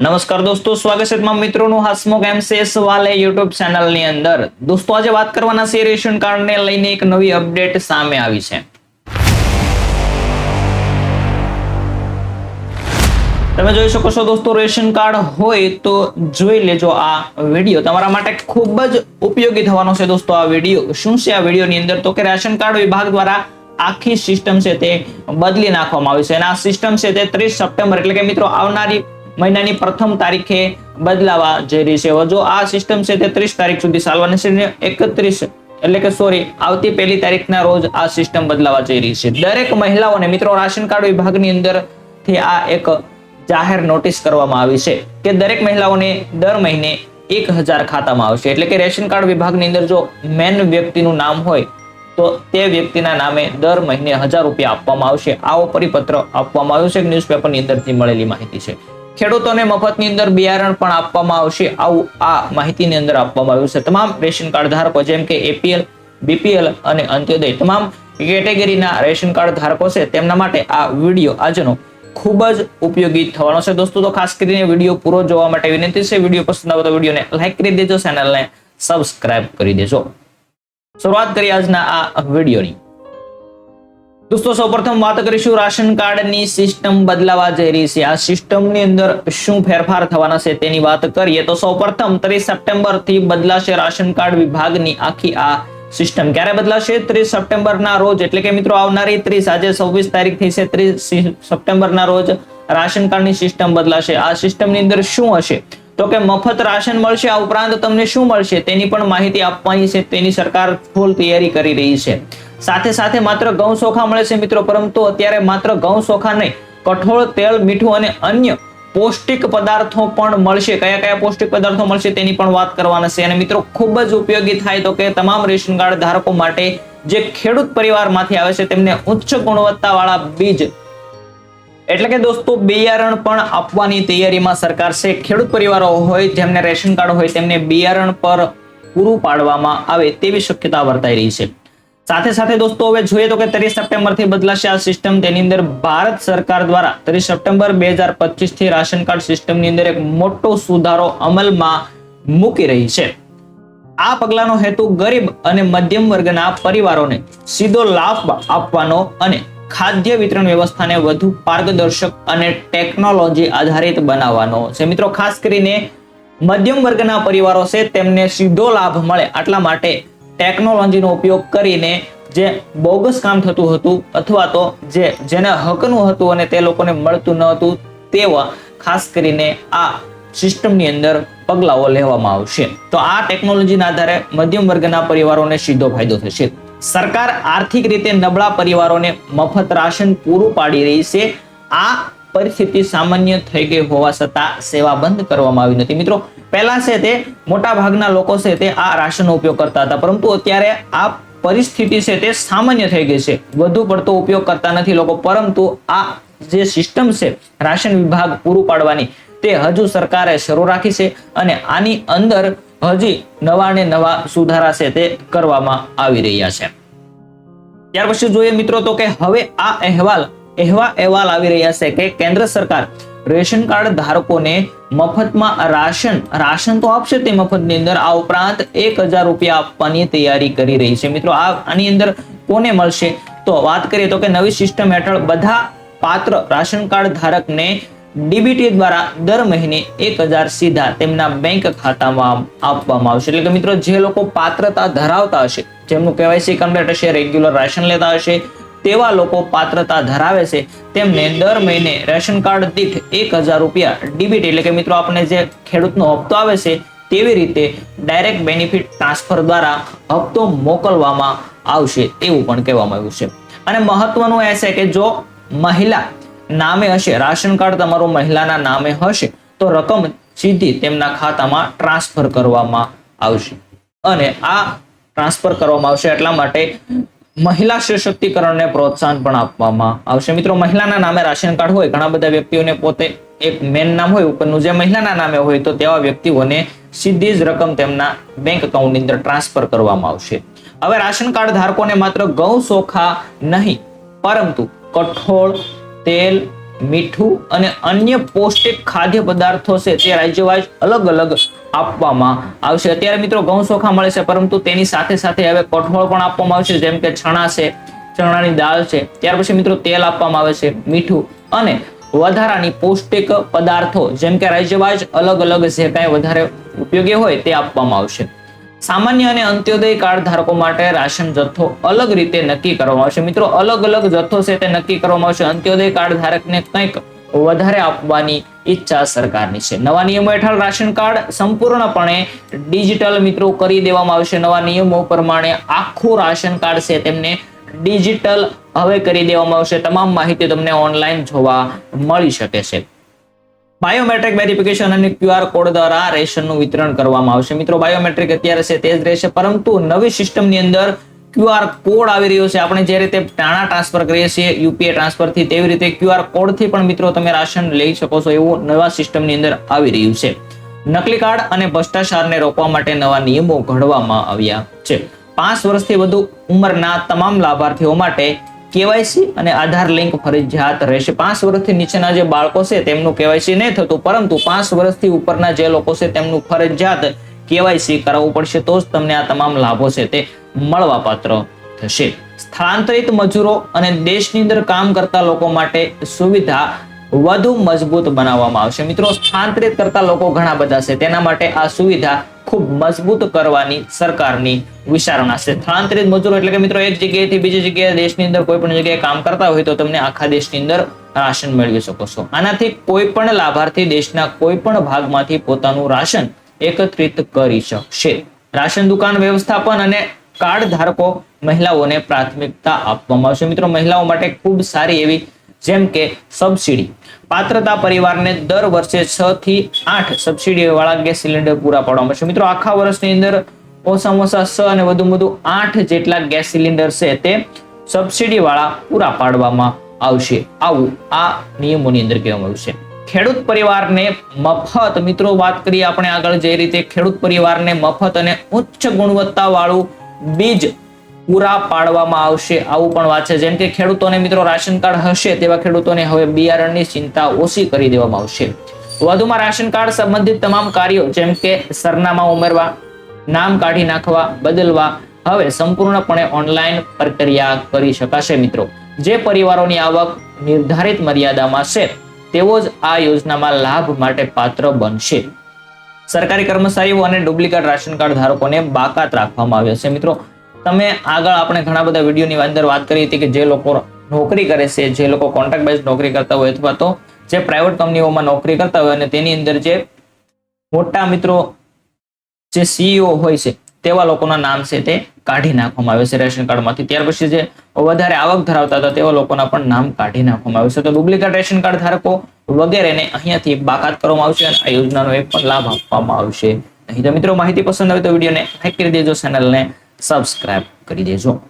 નમસ્કાર દોસ્તો, સ્વાગત છે તમામ મિત્રોનું હસમુખ એમસીએસ વાલે યુટ્યુબ ચેનલની અંદર. દોસ્તો, આજે વાત કરવાના છે રેશન કાર્ડને લઈને એક નવી અપડેટ સામે આવી છે. તમે જોઈ શકો છો દોસ્તો, રેશન કાર્ડ હોય તો જોઈ લેજો આ વીડિયો. તમારા માટે ખૂબ જ ઉપયોગી થવાનો છે દોસ્તો આ વીડિયો. શું છે આ વિડીયોની અંદર? તો કે રેશન કાર્ડ વિભાગ દ્વારા આખી સિસ્ટમ છે તે બદલી નાખવામાં આવી છે અને આ સિસ્ટમ છે તે ત્રીસ સપ્ટેમ્બર એટલે કે મિત્રો આવનારી મહિનાની પ્રથમ તારીખે બદલાવા જઈ રહી છે. જો આ સિસ્ટમ છે તે ત્રીસ તારીખ સુધી ચાલવાની છે એકત્રીસ એટલે કે સોરી, આવતી પહેલી તારીખના રોજ આ સિસ્ટમ બદલાવા જઈ રહી છે. દરેક મહિલાઓને મિત્રો રાશન કાર્ડ વિભાગની અંદરથી આ એક જાહેર નોટિસ કરવામાં આવી છે કે દરેક મહિલાઓને દર મહિને એક હજાર ખાતામાં આવશે. એટલે કે રેશન કાર્ડ વિભાગની અંદર જો મેન વ્યક્તિનું નામ હોય, તો તે વ્યક્તિના નામે દર મહિને હજાર રૂપિયા આપવામાં આવશે. આવો પરિપત્ર આપવામાં આવ્યો છે. ન્યૂઝપેપરની અંદરથી મળેલી માહિતી છે. ખેડૂતોને મફતની અંદર બિયારણ પણ આપવામાં આવશે. આવું આ માહિતીની અંદર આપવામાં આવ્યું છે. તમામ રેશન કાર્ડ ધારકો જેમ કે એપીએલ, બીપીએલ અને અંત્યોદય તમામ કેટેગરીના રેશન કાર્ડ ધારકો છે તેમના માટે આ વીડિયો આજનો ખૂબ જ ઉપયોગી થવાનો છે. દોસ્તો, તો ખાસ કરીને વીડિયો પૂરો જોવા માટે વિનંતી છે. વીડિયો પસંદ આવે તો વિડીયોને લાઈક કરી દેજો, ચેનલને સબસ્ક્રાઇબ કરી દેજો. શરૂઆત કરી આજના આ વિડીયોની. દોસ્તો, સૌપ્રથમ વાત કરીશું રાશન કાર્ડની સિસ્ટમ બદલાવા જઈ રહી છે. આ સિસ્ટમની અંદર શું ફેરફાર થવાના છે તેની વાત કરીએ તો સૌપ્રથમ ત્રીસ સપ્ટેમ્બરથી બદલાશે રાશન કાર્ડ વિભાગની આખી આ સિસ્ટમ. ક્યારે બદલાશે? ત્રીસ સપ્ટેમ્બરના રોજ. એટલે કે મિત્રો, આવનારી ત્રીસ, આજે છવ્વીસ તારીખ થઈ છે. ત્રીસ સપ્ટેમ્બરના રોજ રાશન કાર્ડની સિસ્ટમ બદલાશે. આ સિસ્ટમની અંદર શું હશે? તો કે મફત રાશન મળશે, આ ઉપરાંત તમને શું મળશે તેની પણ માહિતી આપવાની છે, તેની સરકાર ફૂલ તૈયારી કરી રહી છે. સાથે સાથે માત્ર ઘઉં ચોખા મળે છે મિત્રો, પરંતુ અત્યારે માત્ર ઘઉં ચોખા નહીં, કઠોળ, તેલ, મીઠું અને અન્ય પૌષ્ટિક પદાર્થો પણ મળશે. કયા કયા પૌષ્ટિક પદાર્થો મળશે તેની પણ વાત કરવાના છે. અને મિત્રો, ખૂબ જ ઉપયોગી થાય તો કે તમામ રેશન કાર્ડ ધારકો માટે જે ખેડૂત પરિવારમાંથી આવે છે તેમને ઉચ્ચ ગુણવત્તાવાળા બીજ એટલે કે દોસ્તો બિયારણ પણ આપવાની તૈયારીમાં સરકાર છે. ખેડૂત પરિવારો હોય, જેમને રેશન કાર્ડ હોય, તેમને બિયારણ પર પૂરું પાડવામાં આવે તેવી શક્યતા વર્તાઈ રહી છે. સાથે સાથે દોસ્તો, હવે જોઈએ તો કે ત્રીસ સપ્ટેમ્બરથી બદલાશે આ સિસ્ટમ. તેની અંદર ભારત સરકાર દ્વારા ત્રીસ સપ્ટેમ્બર બે હજાર પચીસથી રાશન કાર્ડ સિસ્ટમની અંદર એક મોટો સુધારો અમલમાં મૂકી રહી છે. આ પગલાનો હેતુ ગરીબ અને મધ્યમ વર્ગના પરિવારોને સીધો લાભ આપવાનો અને ખાદ્ય વિતરણ વ્યવસ્થાને વધુ પારદર્શક અને ટેકનોલોજી આધારિત બનાવવાનો છે. મિત્રો, ખાસ કરીને મધ્યમ વર્ગના પરિવારો છે, તેમને સીધો લાભ મળે આટલા માટે ટેકનોલોજીનો ઉપયોગ કરીને જે બોગસ કામ થતું હતું અથવા તો જે જેને હકનું હતું અને તે લોકોને મળતું ન હતું, તેવા ખાસ કરીને આ સિસ્ટમની અંદર પગલાઓ લેવામાં આવશે. તો આ ટેકનોલોજીના આધારે મધ્યમ વર્ગના પરિવારોને સીધો ફાયદો થશે. સરકાર આર્થિક રીતે નબળા પરિવારોને મફત રાશન પૂરું પાડી રહી છે. આ પરિસ્થિતિ સામાન્ય થઈ ગઈ હોવા છતાં સેવા બંધ કરવામાં આવી નથી. મિત્રો, પહેલા છે તે મોટા ભાગના લોકો છે તે આ રાશનનો ઉપયોગ કરતા હતા. પરંતુ અત્યારે આ પરિસ્થિતિ છે તે સામાન્ય થઈ ગઈ છે. વધુ પડતો ઉપયોગ કરતા નથી લોકો. પરંતુ આ જે સિસ્ટમ છે રાશન વિભાગ પૂરું પાડવાની તે હજુ સરકારે શરૂ રાખી છે અને આની અંદર હજી નવા ને નવા સુધારા છે તે કરવામાં આવી રહ્યા છે. ત્યાર પછી જોઈએ મિત્રો તો કે હવે આ અહેવાલ એવા અહેવાલ આવી રહ્યા છે કે કેન્દ્ર સરકાર રેશન કાર્ડ ધારકોને મફતમાં રાશન રાશન તો આપશે તે મફતની અંદર. આ ઉપરાંત એક હજાર રૂપિયા આપવાની તૈયારી કરી રહી છે. મિત્રો, આ આની અંદર કોને મળશે? તો વાત કરીએ તો કે નવી સિસ્ટમ હેઠળ બધા પાત્ર રાશન કાર્ડ ધારકને ડીબીટી દ્વારા દર મહિને એક હજાર સીધા તેમના બેંક ખાતામાં આપવામાં આવશે. એટલે કે મિત્રો, જે લોકો પાત્રતા ધરાવતા હશે, જેમનું કેવાયસી કમ્પ્લીટ હશે રેગ્યુલર રાશન લેતા હશે, તેવા લોકો પાત્રતા ધરાવે છે, તેમને દર મહિને રેશન કાર્ડ દીઠ એક હજાર રૂપિયા ડીબીટી, એટલે કે મિત્રો આપણે જે ખેડૂતનો હપ્તો આવે છે, તેવી રીતે ડાયરેક્ટ બેનિફિટ ટ્રાન્સફર દ્વારા હપ્તો મોકલવામાં આવશે, એવું પણ કહેવામાં આવ્યું છે. અને મહત્વનું એ છે કે જો મહિલા નામે હશે, રાશન કાર્ડ તમારું મહિલાના નામે હશે, તો રકમ સીધી તેમના ખાતામાં ટ્રાન્સફર કરવામાં આવશે. અને આ ટ્રાન્સફર કરવામાં આવશે એટલા માટે મહિલા સશક્તિકરણને પ્રોત્સાહન પણ આપવામાં આવશે. મિત્રો, મહિલાના નામે રાશન કાર્ડ હોય, ઘણા બધા વ્યક્તિઓને પોતે એક મેન નામ હોય, ઉપરનું જે મહિલાના નામે હોય, તો તેવા વ્યક્તિઓને સીધી જ રકમ તેમના બેંક એકાઉન્ટની અંદર ટ્રાન્સફર કરવામાં આવશે. હવે રાશન કાર્ડ ધારકોને માત્ર ઘઉં સોખા નહીં, પરંતુ કઠોળ તેલ, મીઠું અને અન્ય પૌષ્ટિક ખાદ્ય પદાર્થો છે તે રાજ્યવાઇઝ અલગ અલગ આપવામાં આવશે. અત્યારે મિત્રો ઘઉં ચોખા મળે છે, પરંતુ તેની સાથે સાથે હવે કઠોળ પણ આપવામાં આવશે, જેમ કે ચણા છે, ચણાની દાળ છે. ત્યાર પછી મિત્રો તેલ આપવામાં આવે છે, મીઠું અને વધારાની પૌષ્ટિક પદાર્થો, જેમ કે રાજ્યવાઇઝ અલગ અલગ જે કાંઈ વધારે ઉપયોગી હોય તે આપવામાં આવશે. સામાન્ય અને અંત્યોદય કાર્ડ ધારકો માટે રાશન જથ્થો અલગ રીતે નક્કી કરવામાં આવશે. મિત્રો, અલગ અલગ જથ્થો છે તે નક્કી કરવામાં આવશે. અંત્યોદય કાર્ડ ધારકને કંઈક વધારે આપવાની ઈચ્છા સરકારની છે. નવા નિયમો હેઠળ રાશન કાર્ડ સંપૂર્ણપણે ડિજિટલ મિત્રો કરી દેવામાં આવશે. નવા નિયમો પ્રમાણે આખું રાશન કાર્ડ છે તેમને ડિજિટલ હવે કરી દેવામાં આવશે. તમામ માહિતી તમને ઓનલાઈન જોવા મળી શકે છે. બાયોમેટ્રિક વેરિફિકેશન અને ક્યુઆર કોડ દ્વારા રેશનનું વિતરણ કરવામાં આવશે. મિત્રો બાયોમેટ્રિક અત્યારે છે તે જ રહેશે, પરંતુ નવી સિસ્ટમની અંદર ક્યુઆર કોડ આવી રહ્યો છે. આપણે જે રીતે નાણાં ટ્રાન્સફર કરીએ છીએ યુપીઆઈ ટ્રાન્સફરથી તેવી રીતે ક્યુઆર કોડથી પણ મિત્રો તમે રાશન લઈ શકો છો એવું નવા સિસ્ટમની અંદર આવી રહ્યું છે. નકલી કાર્ડ અને ભ્રષ્ટાચારને રોકવા માટે નવા નિયમો ઘડવામાં આવ્યા છે. પાંચ વર્ષથી વધુ ઉંમરના તમામ લાભાર્થીઓ માટે કેવાયસી અને આધાર લિંક ફરજિયાત રહેશે. પાંચ વર્ષથી નીચેના જે બાળકો છે તેમનું કેવાયસી નહીં થતું, પરંતુ પાંચ વર્ષથી ઉપરના જે લોકો છે તેમનું ફરજિયાત કેવાયસી કરાવવું પડશે, તો જ તમને આ તમામ લાભો છે તે મળવા પાત્ર થશે. સ્થળાંતરિત મજૂરો અને દેશની અંદર કામ કરતા લોકો માટે સુવિધા વધુ મજબૂત બનાવવામાં આવશે. મિત્રો, સ્થળાંતરિત કરતા લોકો ઘણા બધા છે, તેના માટે આ સુવિધા ખૂબ મજબૂત કરવાની સરકારની વિચારણા છે. સ્થળાંતરિત મજૂરો એટલે કે મિત્રો એક જગ્યાએથી બીજી જગ્યાએ દેશની અંદર કોઈ પણ જગ્યાએ કામ કરતા હોય તો તમને આખા દેશની અંદર રાશન મેળવી શકો છો. આનાથી કોઈ પણ લાભાર્થી દેશના કોઈ પણ ભાગમાંથી પોતાનું રાશન એકત્રિત કરી શકશે. રાશન દુકાન વ્યવસ્થાપન અને કાર્ડ ધારકો મહિલાઓને પ્રાથમિકતા આપવામાં આવશે. મિત્રો મહિલાઓ માટે ખૂબ સારી એવી જેમ કે સબસિડી. પાત્રતા પરિવારને દર વર્ષે છ થી આઠ સબસિડી વાળા ગેસ સિલિન્ડર પૂરા પાડવામાં આવશે મિત્રો, આખા વર્ષની અંદર ઓછામાં ઓછા છ અને વધુ વધુ આઠ જેટલા ગેસ સિલિન્ડર છે તે સબસિડી વાળા પૂરા પાડવામાં આવશે. આવું આ નિયમોની અંદર કહેવામાં આવ્યું છે. ખેડૂત પરિવારને મફત, મિત્રો, વાત કરીએ આપણે આગળ જે રીતે ખેડૂત પરિવારને મફત અને ઉચ્ચ ગુણવત્તા વાળું બીજ પૂરા પાડવામાં આવશે આવું પણ વાત છે જેમ કે ખેડૂતોને મિત્રો રાશન કાર્ડ હશે તેવા ખેડૂતોને હવે બિયારણની ચિંતા ઓછી કરી દેવામાં આવશે. વધુમાં રાશન કાર્ડ સંબંધિત તમામ કાર્યો જેમ કે સરનામા ઉમેરવા, નામ કાઢી નાખવા, બદલવા, હવે સંપૂર્ણપણે ઓનલાઈન પ્રક્રિયા કરી શકાશે મિત્રો. જે પરિવારોની આવક નિર્ધારિત મર્યાદામાં છે તેઓ જ આ યોજનામાં લાભ માટે પાત્ર બનશે. સરકારી કર્મચારીઓ અને ડુપ્લિકેટ રાશન કાર્ડ ધારકોને બાકાત રાખવામાં આવ્યા છે મિત્રો. તમે આગળ આપણે ઘણા બધા વિડીયોની અંદર વાત કરી હતી કે જે લોકો નોકરી કરે છે, જે લોકો કોન્ટ્રાક્ટ બેઝ નોકરી કરતા હોય અથવા તો જે પ્રાઇવેટ કંપનીઓમાં નોકરી કરતા હોય અને તેની અંદર જે મોટા મિત્રો, જે સીઈઓ હોય છે, તેવા લોકોના નામ છે તે કાઢી નાખવામાં આવે છે રેશન કાર્ડમાંથી. ત્યાર પછી જે વધારે આવક ધરાવતા હતા તેવા લોકોના પણ નામ કાઢી નાખવામાં આવે છે. તો ડુપ્લિકેટ રેશન કાર્ડ ધારકો વગેરેને અહીંયાથી બાકાત કરવામાં આવશે અને આ યોજનાનો એક પણ લાભ આપવામાં આવશે. નહીં તો મિત્રો માહિતી પસંદ આવે તો વિડીયોને લાઈક કરી દેજો ચેનલને સબસ્ક્રાઇબ કરી દેજો.